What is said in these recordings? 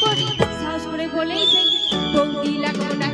করি শাশুড়ে বলেছেন বৌদি লাগো না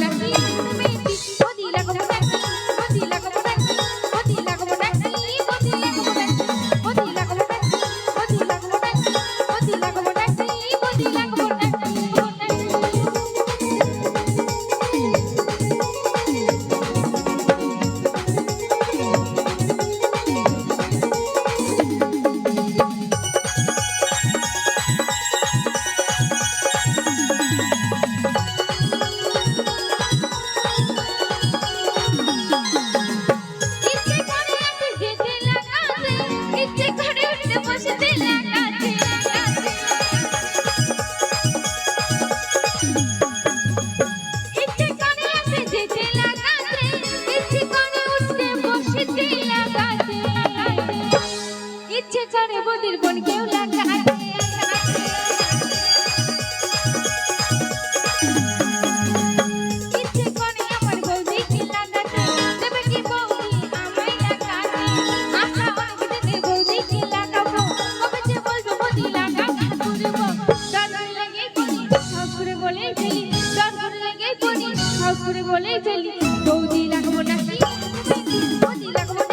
la ইচ্ছে ছাড়ে বদির বোন কেউ লাগা বলেই ফেলি বৌদি লাগবো নাকি বৌদি লাগবো